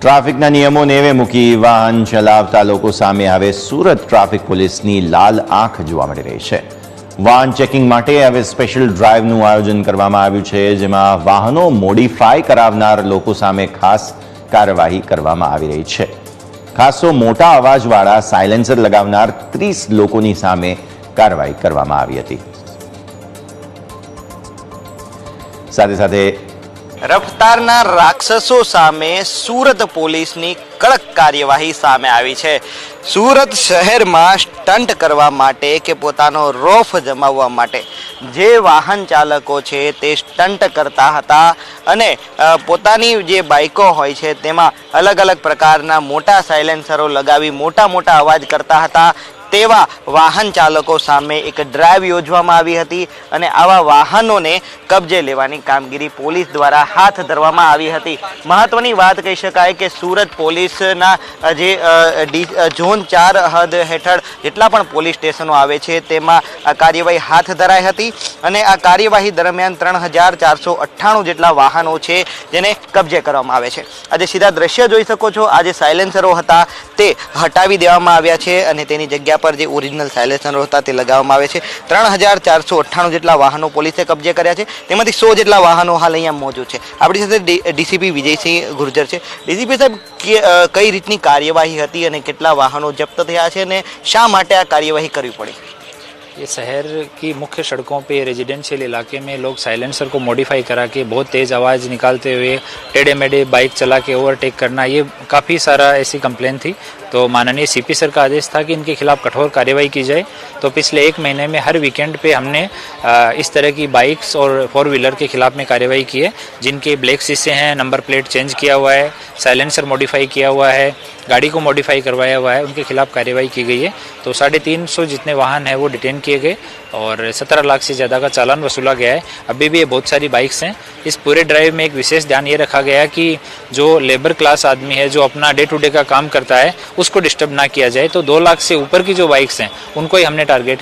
ટ્રાફિકના નિયમો નેવે મૂકી વાહન ચલાવતા લોકો સામે હવે સુરત ટ્રાફિક પોલીસની લાલ આંખ જોવા મળી રહી છે. વાહન ચેકિંગ માટે હવે સ્પેશિયલ ડ્રાઈવનું આયોજન કરવામાં આવ્યું છે, જેમાં વાહનો મોડિફાય કરાવનાર લોકો સામે ખાસ કાર્યવાહી કરવામાં આવી રહી છે. ખાસો મોટા અવાજવાળા સાયલેન્સર લગાવનાર ત્રીસ લોકોની સામે કાર્યવાહી કરવામાં આવી હતી. સાથે સાથે રફતારના રાક્ષસો સામે સુરત પોલીસની કડક કાર્યવાહી સામે આવી છે. સુરત શહેરમાં સ્ટન્ટ કરવા માટે કે પોતાનો રોફ જમાવવા માટે જે વાહન ચાલકો છે તે સ્ટન્ટ કરતા હતા અને પોતાની જે બાઇકો હોય છે તેમાં અલગ અલગ પ્રકારના મોટા સાયલેન્સરો લગાવી મોટા મોટા અવાજ કરતા હતા. તેવા વાહન ચાલકો સામે એક ડ્રાઈવ યોજવામાં આવી હતી અને આવા વાહનોને કબજે લેવાની કામગીરી પોલીસ દ્વારા હાથ ધરવામાં આવી હતી. મહત્વની વાત કહી શકાય કે સુરત પોલીસના જે ઝોન ચાર હદ હેઠળ જેટલા પણ પોલીસ સ્ટેશનો આવે છે, તેમાં આ કાર્યવાહી હાથ ધરાઈ હતી અને આ કાર્યવાહી દરમિયાન ત્રણ હજાર ચારસો અઠ્ઠાણું જેટલા વાહનો છે જેને કબજે કરવામાં આવે છે. આજે સીધા દ્રશ્ય જોઈ શકો છો. આ જે સાયલેન્સરો હતા, તે હટાવી દેવામાં આવ્યા છે અને તેની જગ્યા પર જે ઓરિજિનલ સાયલેન્સરો હતા તે લગાવવામાં આવે છે ત્રણ હજાર ચારસો અઠ્ઠાણું જેટલા વાહનો પોલીસે કબજે કર્યા છે તેમાંથી સો જેટલા વાહનો હાલ અહીંયા મોજૂદ છે આપણી સાથે ડીસીપી વિજયસિંહ ગુર્જર છે ડીસીપી સાહેબ કે- અ, કઈ રીતની કાર્યવાહી હતી અને કેટલા વાહનો જપ્ત થયા છે અને શા માટે આ કાર્યવાહી કરવી પડી ये शहर की मुख्य सड़कों पे रेजिडेंशियल इलाके में लोग साइलेंसर को मॉडिफाई करा के बहुत तेज़ आवाज़ निकालते हुए टेढ़े मेढ़े बाइक चला के ओवरटेक करना ये काफ़ी सारा ऐसी कंप्लेन थी तो माननीय सीपी सर का आदेश था कि इनके खिलाफ कठोर कार्यवाही की जाए। तो पिछले एक महीने में हर वीकेंड पे हमने इस तरह की बाइक्स और फोर व्हीलर के खिलाफ में कार्यवाही की है, जिनके ब्लैक शीशे हैं नंबर प्लेट चेंज किया हुआ है साइलेंसर मॉडिफाई किया हुआ है, गाड़ी को मॉडिफाई करवाया हुआ है, उनके खिलाफ कार्यवाही की गई है। तो साढ़े तीन सौ जितने वाहन हैं, वो डिटेन किए गए और सत्रह लाख से ज़्यादा का चालान वसूला गया है। अभी भी ये बहुत सारी बाइक्स हैं। इस पूरे ड्राइव में एक विशेष ध्यान ये रखा गया कि जो लेबर क्लास आदमी है, जो अपना डे टू डे का काम करता है उसको डिस्टर्ब ना किया जाए तो दो लाख से ऊपर की जो बाइक्स हैं उनको ही हमने टारगेट